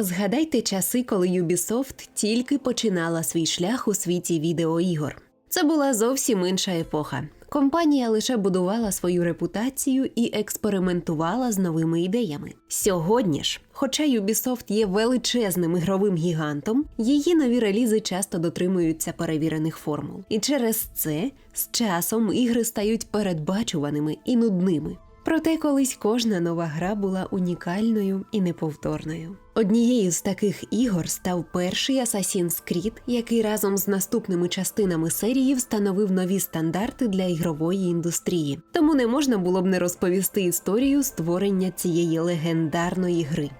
Згадайте часи, коли Ubisoft тільки починала свій шлях у світі відеоігор. Це була зовсім інша епоха. Компанія лише будувала свою репутацію і експериментувала з новими ідеями. Сьогодні ж, хоча Ubisoft є величезним ігровим гігантом, її нові релізи часто дотримуються перевірених формул. І через це з часом ігри стають передбачуваними і нудними. Проте колись кожна нова гра була унікальною і неповторною. Однією з таких ігор став перший Assassin's Creed, який разом з наступними частинами серії встановив нові стандарти для ігрової індустрії. Тому не можна було б не розповісти історію створення цієї легендарної гри.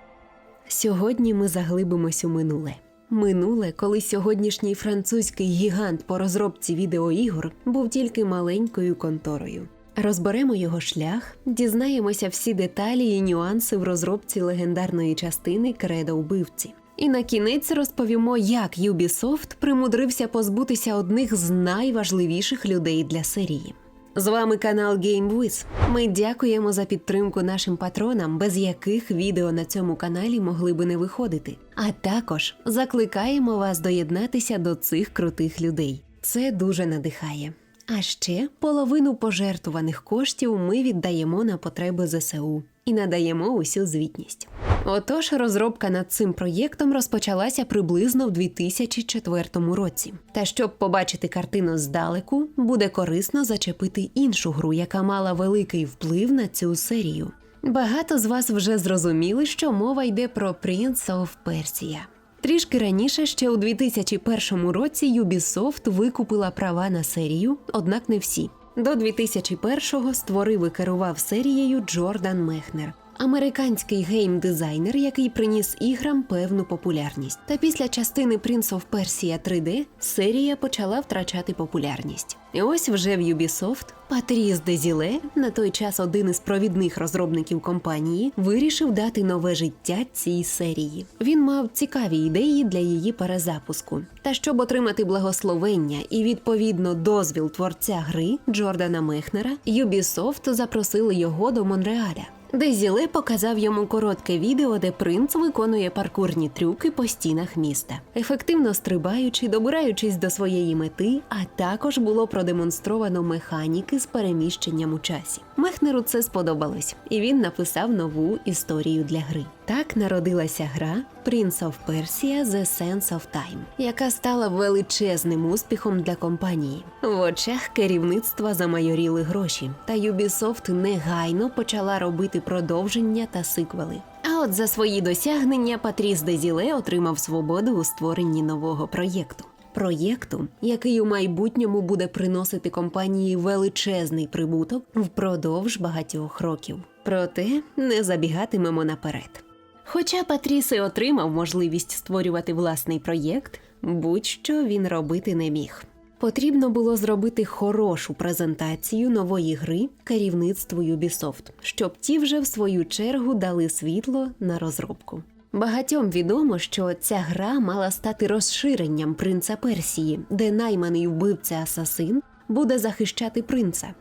Сьогодні ми заглибимось у минуле. Минуле, коли сьогоднішній французький гігант по розробці відеоігор був тільки маленькою конторою. Розберемо його шлях, дізнаємося всі деталі і нюанси в розробці легендарної частини Кредо вбивці. І на кінець розповімо, як Ubisoft примудрився позбутися одних з найважливіших людей для серії. З вами канал GameWiz. Ми дякуємо за підтримку нашим патронам, без яких відео на цьому каналі могли би не виходити. А також закликаємо вас доєднатися до цих крутих людей. Це дуже надихає. А ще половину пожертвуваних коштів ми віддаємо на потреби ЗСУ і надаємо усю звітність. Отож, розробка над цим проєктом розпочалася приблизно в 2004 році. Та щоб побачити картину здалеку, буде корисно зачепити іншу гру, яка мала великий вплив на цю серію. Багато з вас вже зрозуміли, що мова йде про Prince of Persia. Трішки раніше, ще у 2001 році, Ubisoft викупила права на серію, однак не всі. До 2001-го створив і керував серією Джордан Мехнер, американський гейм-дизайнер, який приніс іграм певну популярність. Та після частини Prince of Persia 3D серія почала втрачати популярність. І ось вже в Ubisoft Патріс Дезіле, на той час один із провідних розробників компанії, вирішив дати нове життя цій серії. Він мав цікаві ідеї для її перезапуску. Та щоб отримати благословення і відповідно дозвіл творця гри Джордана Мехнера, Ubisoft запросили його до Монреаля. Дезіле показав йому коротке відео, де принц виконує паркурні трюки по стінах міста, ефективно стрибаючи, добираючись до своєї мети, а також було продемонстровано механіки з переміщенням у часі. Мехнеру це сподобалось, і він написав нову історію для гри. Так народилася гра Prince of Persia The Sense of Time, яка стала величезним успіхом для компанії. В очах керівництва замайоріли гроші, та Ubisoft негайно почала робити продовження та сиквели. А от за свої досягнення Патріс Дезіле отримав свободу у створенні нового проєкту. Проєкту, який у майбутньому буде приносити компанії величезний прибуток впродовж багатьох років. Проте не забігатимемо наперед. Хоча Патріс і отримав можливість створювати власний проєкт, будь-що він робити не міг. Потрібно було зробити хорошу презентацію нової гри керівництву Ubisoft, щоб ті вже в свою чергу дали світло на розробку. Багатьом відомо, що ця гра мала стати розширенням принца Персії, де найманий вбивця Асасин буде захищати принца.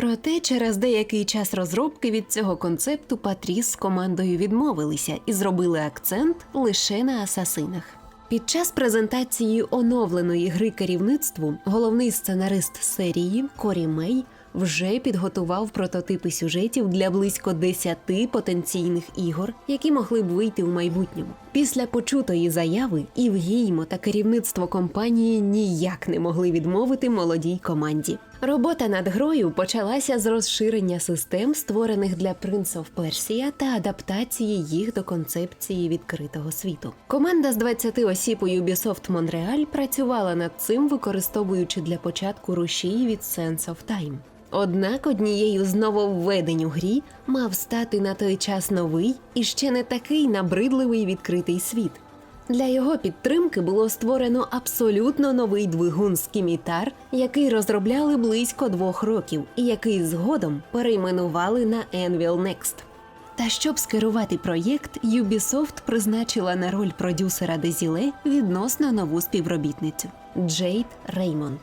Проте через деякий час розробки від цього концепту Патріс з командою відмовилися і зробили акцент лише на асасинах. Під час презентації оновленої гри керівництву головний сценарист серії Корі Мей вже підготував прототипи сюжетів для близько 10 потенційних ігор, які могли б вийти у майбутньому. Після почутої заяви і Гіймо та керівництво компанії ніяк не могли відмовити молодій команді. Робота над грою почалася з розширення систем, створених для Prince of та адаптації їх до концепції відкритого світу. Команда з 20 осіб у Ubisoft Montreal працювала над цим, використовуючи для початку рушій від Sense of Time. Однак однією з нововведень у грі мав стати на той час новий і ще не такий набридливий відкритий світ. Для його підтримки було створено абсолютно новий двигун Скімітар, який розробляли близько двох років, і який згодом перейменували на Envil Next. Та щоб скерувати проєкт, Ubisoft призначила на роль продюсера Дезіле відносно нову співробітницю Джейд Реймонд.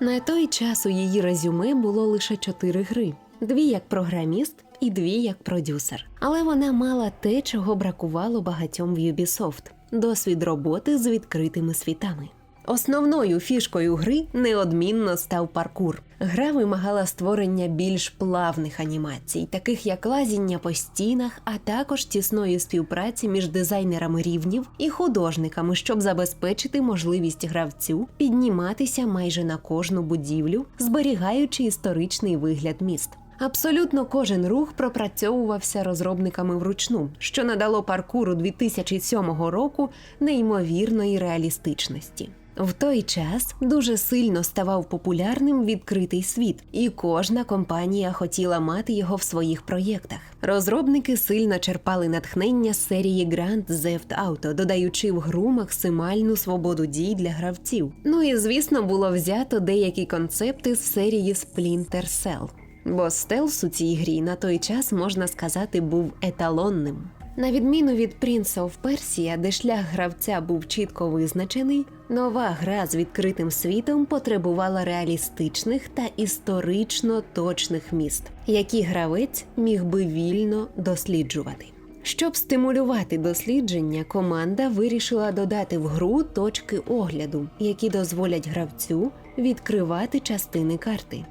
На той час у її резюме було лише чотири гри: дві як програміст і дві як продюсер. Але вона мала те, чого бракувало багатьом в Ubisoft – досвід роботи з відкритими світами. Основною фішкою гри неодмінно став паркур. Гра вимагала створення більш плавних анімацій, таких як лазіння по стінах, а також тісної співпраці між дизайнерами рівнів і художниками, щоб забезпечити можливість гравцю підніматися майже на кожну будівлю, зберігаючи історичний вигляд міст. Абсолютно кожен рух пропрацьовувався розробниками вручну, що надало паркуру 2007 року неймовірної реалістичності. В той час дуже сильно ставав популярним відкритий світ, і кожна компанія хотіла мати його в своїх проєктах. Розробники сильно черпали натхнення з серії Grand Theft Auto, додаючи в гру максимальну свободу дій для гравців. Ну і звісно, було взято деякі концепти з серії Splinter Cell. Бо стелс у цій грі на той час можна сказати був еталонним. На відміну від Prince of Persia, де шлях гравця був чітко визначений, нова гра з відкритим світом потребувала реалістичних та історично точних міст, які гравець міг би вільно досліджувати. Щоб стимулювати дослідження, команда вирішила додати в гру точки огляду, які дозволять гравцю відкривати частини карти.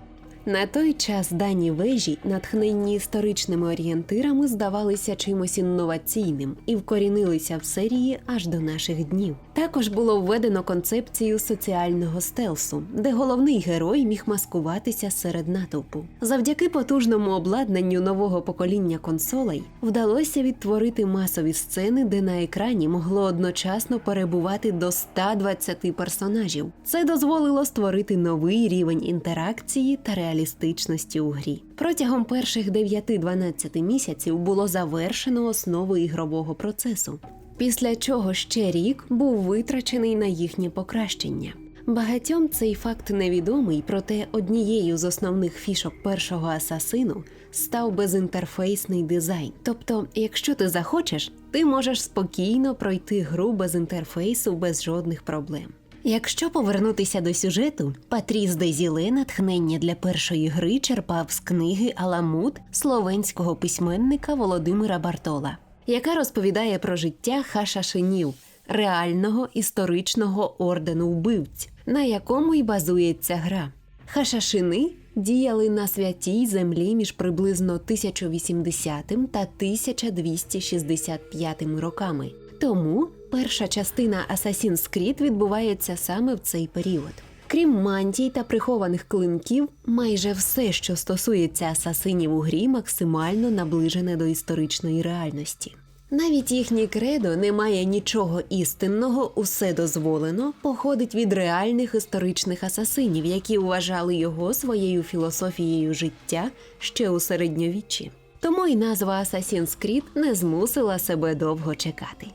На той час дані вежі, натхненні історичними орієнтирами, здавалися чимось інноваційним і вкорінилися в серії аж до наших днів. Також було введено концепцію соціального стелсу, де головний герой міг маскуватися серед натовпу. Завдяки потужному обладнанню нового покоління консолей вдалося відтворити масові сцени, де на екрані могло одночасно перебувати до 120 персонажів. Це дозволило створити новий рівень інтеракції та реалістичності у грі. Протягом перших 9-12 місяців було завершено основу ігрового процесу, після чого ще рік був витрачений на їхнє покращення. Багатьом цей факт невідомий, проте однією з основних фішок першого асасину став безінтерфейсний дизайн. Тобто, якщо ти захочеш, ти можеш спокійно пройти гру без інтерфейсу без жодних проблем. Якщо повернутися до сюжету, Патріс Дезіле натхнення для першої гри черпав з книги Аламут словенського письменника Володимира Бартола, яка розповідає про життя хашашинів, реального історичного ордену вбивць, на якому й базується гра. Хашашини діяли на святій землі між приблизно 1080 та 1265 роками. Тому перша частина Assassin's Creed відбувається саме в цей період. Крім мантій та прихованих клинків, майже все, що стосується асасинів у грі, максимально наближене до історичної реальності. Навіть їхнє кредо немає нічого істинного, усе дозволено, походить від реальних історичних асасинів, які вважали його своєю філософією життя ще у середньовіччі. Тому й назва Assassin's Creed не змусила себе довго чекати.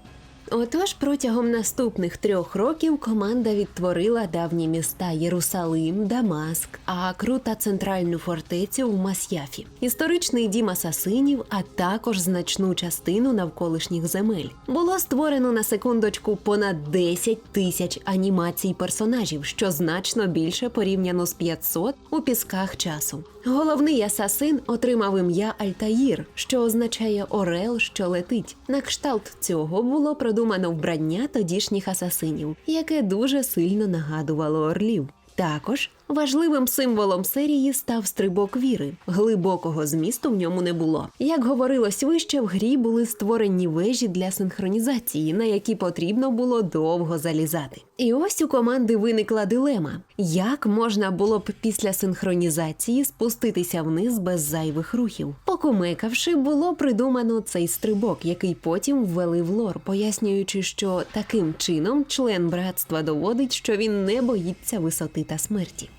Отож, протягом наступних трьох років команда відтворила давні міста Єрусалим, Дамаск, Акру та центральну фортецю в Масяфі, історичний дім асасинів, а також значну частину навколишніх земель. Було створено на секундочку понад 10 тисяч анімацій персонажів, що значно більше порівняно з 500 у пісках часу. Головний асасин отримав ім'я Альтаїр, що означає Орел, що летить. На кшталт цього було продумано вбрання тодішніх асасинів, яке дуже сильно нагадувало орлів. Також важливим символом серії став стрибок віри. Глибокого змісту в ньому не було. Як говорилось вище, в грі були створені вежі для синхронізації, на які потрібно було довго залізати. І ось у команди виникла дилема: як можна було б після синхронізації спуститися вниз без зайвих рухів? Покумекавши, було придумано цей стрибок, який потім ввели в лор, пояснюючи, що таким чином член братства доводить, що він не боїться висоти та смерті.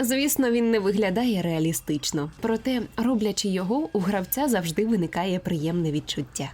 Звісно, він не виглядає реалістично, проте, роблячи його, у гравця завжди виникає приємне відчуття.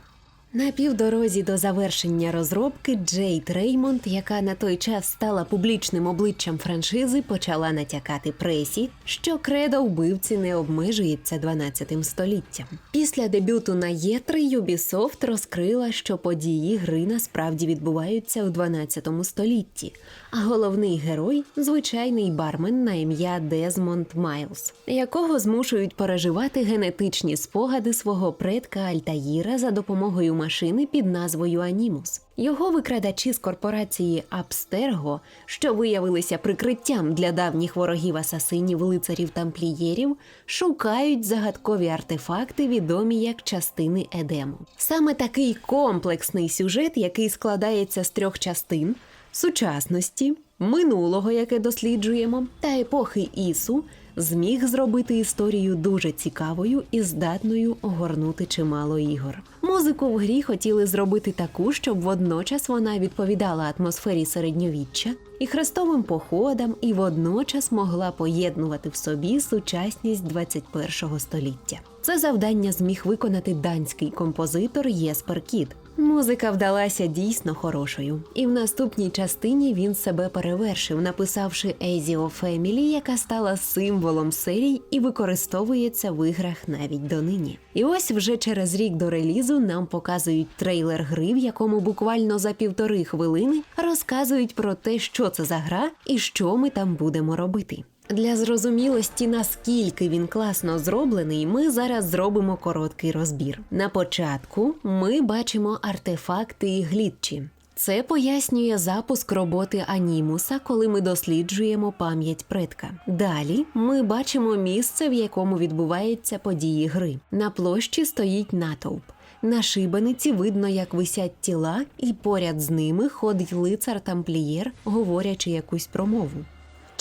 На півдорозі до завершення розробки Джейд Реймонд, яка на той час стала публічним обличчям франшизи, почала натякати пресі, що кредо вбивці не обмежується 12 століттям. Після дебюту на Є3 Ubisoft розкрила, що події гри насправді відбуваються у 12 столітті, а головний герой звичайний бармен на ім'я Дезмонд Майлз, якого змушують переживати генетичні спогади свого предка Альтаїра за допомогою машини під назвою Анімус. Його викрадачі з корпорації Абстерго, що виявилися прикриттям для давніх ворогів асасинів, лицарів тамплієрів, шукають загадкові артефакти, відомі як частини Едему. Саме такий комплексний сюжет, який складається з трьох частин сучасності, минулого, яке досліджуємо, та епохи Ісу, зміг зробити історію дуже цікавою і здатною огорнути чимало ігор. Музику в грі хотіли зробити таку, щоб водночас вона відповідала атмосфері середньовіччя і хрестовим походам, і водночас могла поєднувати в собі сучасність 21 століття. Це завдання зміг виконати данський композитор Єспер Кіт. Музика вдалася дійсно хорошою, і в наступній частині він себе перевершив, написавши Ezio Family, яка стала символом серій і використовується в іграх навіть донині. І ось вже через рік до релізу нам показують трейлер гри, в якому буквально за півтори хвилини розказують про те, що це за гра і що ми там будемо робити. Для зрозумілості, наскільки він класно зроблений, ми зараз зробимо короткий розбір. На початку ми бачимо артефакти і глітчі. Це пояснює запуск роботи анімуса, коли ми досліджуємо пам'ять предка. Далі ми бачимо місце, в якому відбуваються події гри. На площі стоїть натовп. На шибениці видно, як висять тіла, і поряд з ними ходить лицар тамплієр, говорячи якусь промову.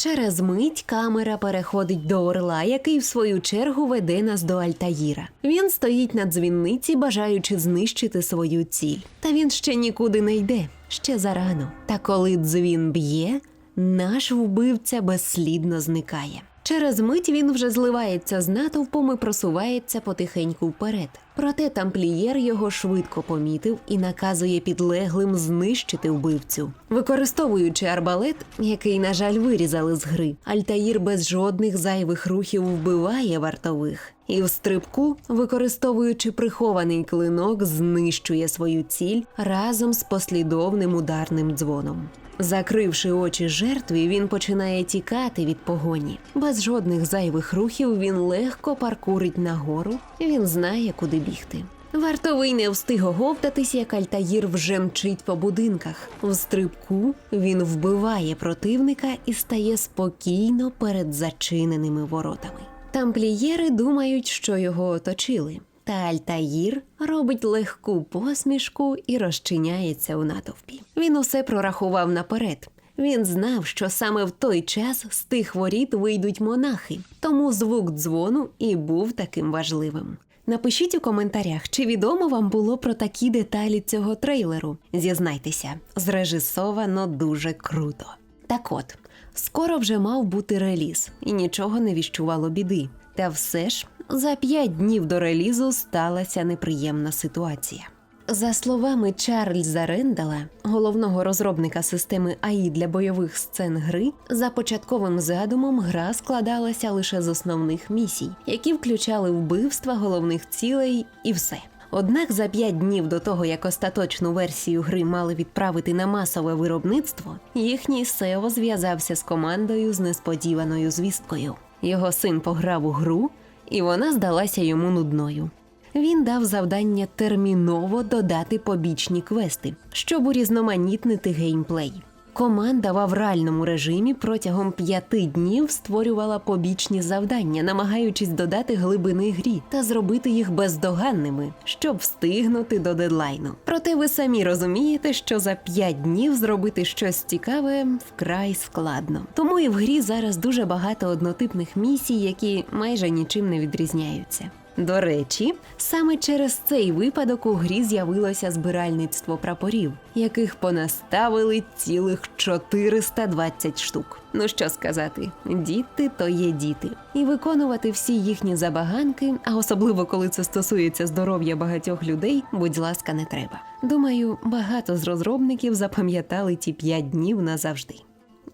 Через мить камера переходить до орла, який в свою чергу веде нас до Альтаїра. Він стоїть на дзвінниці, бажаючи знищити свою ціль. Та він ще нікуди не йде, ще зарано. Та коли дзвін б'є, наш вбивця безслідно зникає. Через мить він вже зливається з натовпом і просувається потихеньку вперед. Проте тамплієр його швидко помітив і наказує підлеглим знищити вбивцю. Використовуючи арбалет, який, на жаль, вирізали з гри, Альтаїр без жодних зайвих рухів вбиває вартових. І в стрибку, використовуючи прихований клинок, знищує свою ціль разом з послідовним ударним дзвоном. Закривши очі жертві, він починає тікати від погоні. Без жодних зайвих рухів він легко паркурить нагору. Він знає, куди бігти. Вартовий не встиг оговтатись, як Альтаїр вже мчить по будинках. В стрибку він вбиває противника і стає спокійно перед зачиненими воротами. Тамплієри думають, що його оточили. Та Альтаїр робить легку посмішку і розчиняється у натовпі. Він усе прорахував наперед. Він знав, що саме в той час з тих воріт вийдуть монахи, тому звук дзвону і був таким важливим. Напишіть у коментарях, чи відомо вам було про такі деталі цього трейлеру. Зізнайтеся, зрежисовано дуже круто. Так от, скоро вже мав бути реліз, і нічого не віщувало біди. Та все ж за п'ять днів до релізу сталася неприємна ситуація. За словами Чарльза Рендала, головного розробника системи АІ для бойових сцен гри, за початковим задумом гра складалася лише з основних місій, які включали вбивства головних цілей і все. Однак за п'ять днів до того, як остаточну версію гри мали відправити на масове виробництво, їхній SEO зв'язався з командою з несподіваною звісткою. Його син пограв у гру, і вона здалася йому нудною. Він дав завдання терміново додати побічні квести, щоб урізноманітнити геймплей. Команда в авральному режимі протягом п'яти днів створювала побічні завдання, намагаючись додати глибини грі та зробити їх бездоганними, щоб встигнути до дедлайну. Проте ви самі розумієте, що за п'ять днів зробити щось цікаве вкрай складно. Тому і в грі зараз дуже багато однотипних місій, які майже нічим не відрізняються. До речі, саме через цей випадок у грі з'явилося збиральництво прапорів, яких понаставили цілих 420 штук. Ну що сказати, діти то є діти, і виконувати всі їхні забаганки, а особливо коли це стосується здоров'я багатьох людей, будь ласка, не треба. Думаю, багато з розробників запам'ятали ті 5 днів назавжди.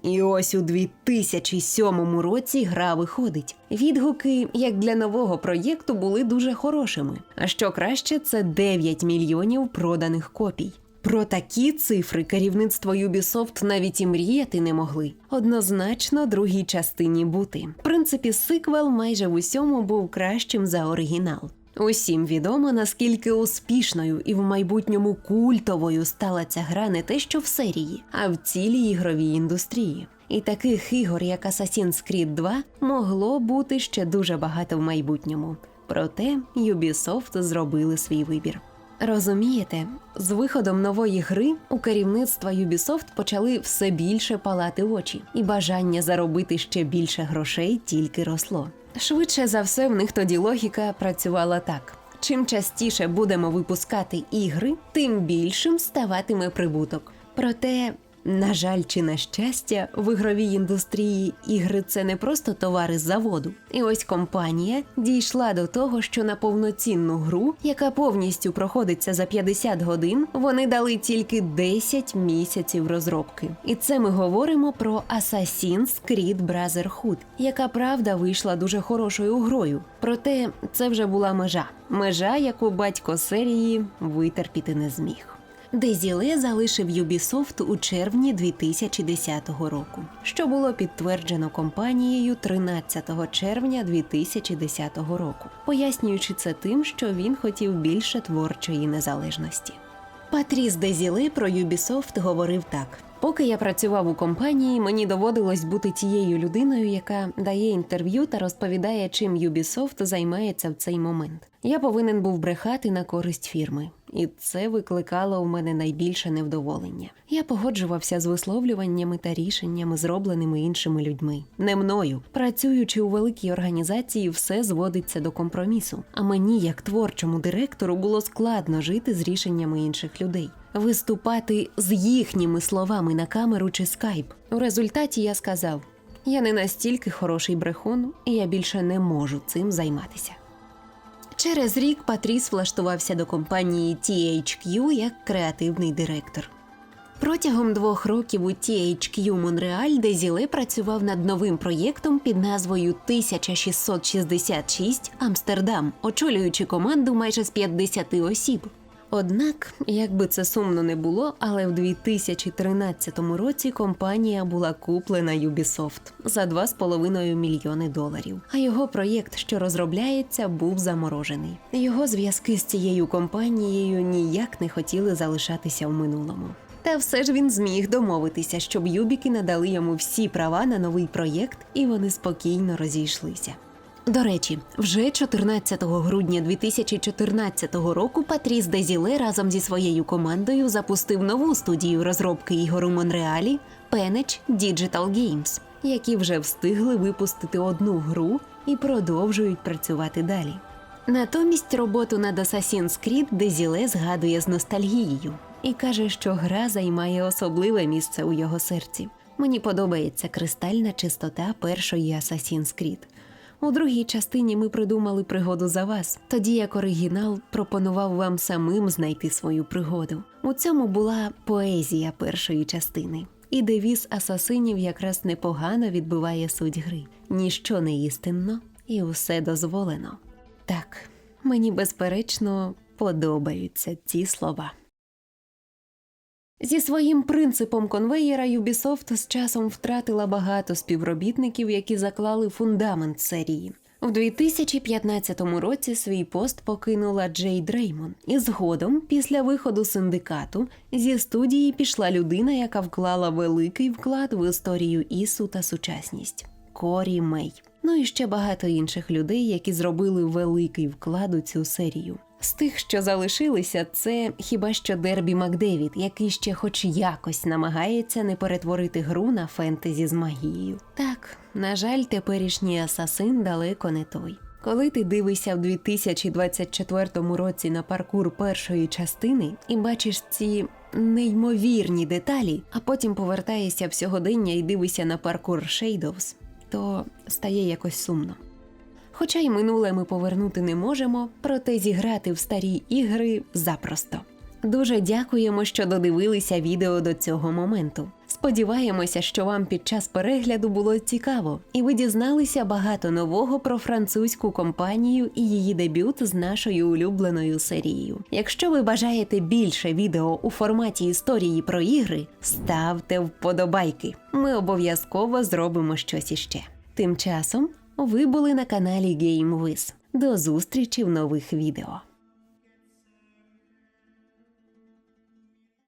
І ось у 2007 році гра виходить. Відгуки, як для нового проєкту, були дуже хорошими. А що краще, це 9 мільйонів проданих копій. Про такі цифри керівництво Ubisoft навіть і мріяти не могли. Однозначно, другій частині бути. В принципі, сиквел майже в усьому був кращим за оригінал. Усім відомо, наскільки успішною і в майбутньому культовою стала ця гра не те, що в серії, а в цілій ігровій індустрії. І таких ігор, як Assassin's Creed 2, могло бути ще дуже багато в майбутньому. Проте Ubisoft зробили свій вибір. Розумієте, з виходом нової гри у керівництва Ubisoft почали все більше палати очі, і бажання заробити ще більше грошей тільки росло. Швидше за все, в них тоді логіка працювала так: чим частіше будемо випускати ігри, тим більшим ставатиме прибуток. Проте, на жаль, чи на щастя, в ігровій індустрії ігри це не просто товари з заводу. І ось компанія дійшла до того, що на повноцінну гру, яка повністю проходиться за 50 годин, вони дали тільки 10 місяців розробки. І це ми говоримо про Assassin's Creed Brotherhood, яка правда вийшла дуже хорошою грою. Проте це вже була межа. Межа, яку батько серії витерпіти не зміг. Дезіле залишив Ubisoft у червні 2010 року, що було підтверджено компанією 13 червня 2010 року, пояснюючи це тим, що він хотів більше творчої незалежності. Патріс Дезіле про Ubisoft говорив так: поки я працював у компанії, мені доводилось бути тією людиною, яка дає інтерв'ю та розповідає, чим Ubisoft займається в цей момент. Я повинен був брехати на користь фірми, і це викликало у мене найбільше невдоволення. Я погоджувався з висловлюваннями та рішеннями, зробленими іншими людьми, не мною. Працюючи у великій організації, все зводиться до компромісу. А мені, як творчому директору, було складно жити з рішеннями інших людей. Виступати з їхніми словами на камеру чи скайп. У результаті я сказав: я не настільки хороший брехун, і я більше не можу цим займатися. Через рік Патріс влаштувався до компанії THQ як креативний директор. Протягом двох років у THQ Монреаль Дезіле працював над новим проєктом під назвою 1666 Амстердам, очолюючи команду майже з 50 осіб. Однак, як би це сумно не було, але в 2013 році компанія була куплена Ubisoft за 2,5 мільйони доларів. А його проєкт, що розробляється, був заморожений. Його зв'язки з цією компанією ніяк не хотіли залишатися в минулому. Та все ж він зміг домовитися, щоб Юбіки надали йому всі права на новий проєкт, і вони спокійно розійшлися. До речі, вже 14 грудня 2014 року Патріс Дезіле разом зі своєю командою запустив нову студію розробки ігор у Монреалі Penech Digital Games, які вже встигли випустити одну гру і продовжують працювати далі. Натомість роботу над Assassin's Creed Дезіле згадує з ностальгією і каже, що гра займає особливе місце у його серці. Мені подобається кристальна чистота першої Assassin's Creed. У другій частині ми придумали пригоду за вас, тоді як оригінал пропонував вам самим знайти свою пригоду. У цьому була поезія першої частини. І девіз асасинів якраз непогано відбиває суть гри. Ніщо не істинно і усе дозволено. Так, мені безперечно подобаються ці слова. Зі своїм принципом конвеєра Ubisoft з часом втратила багато співробітників, які заклали фундамент серії. У 2015 році свій пост покинула Джей Дреймон, і згодом, після виходу синдикату, зі студії пішла людина, яка вклала великий вклад в історію ісу та сучасність Корі Мей. Ну і ще багато інших людей, які зробили великий вклад у цю серію. З тих, що залишилися, це хіба що Дербі Макдевід, який ще хоч якось намагається не перетворити гру на фентезі з магією. Так, на жаль, теперішній асасин далеко не той. Коли ти дивишся в 2024 році на паркур першої частини і бачиш ці неймовірні деталі, а потім повертаєшся в сьогодення і дивишся на паркур Shadows, то стає якось сумно. Хоча й минуле ми повернути не можемо, проте зіграти в старі ігри запросто. Дуже дякуємо, що додивилися відео до цього моменту. Сподіваємося, що вам під час перегляду було цікаво, і ви дізналися багато нового про французьку компанію і її дебют з нашою улюбленою серією. Якщо ви бажаєте більше відео у форматі історії про ігри, ставте вподобайки. Ми обов'язково зробимо щось іще. Тим часом ви були на каналі GameWiz. До зустрічі в нових відео.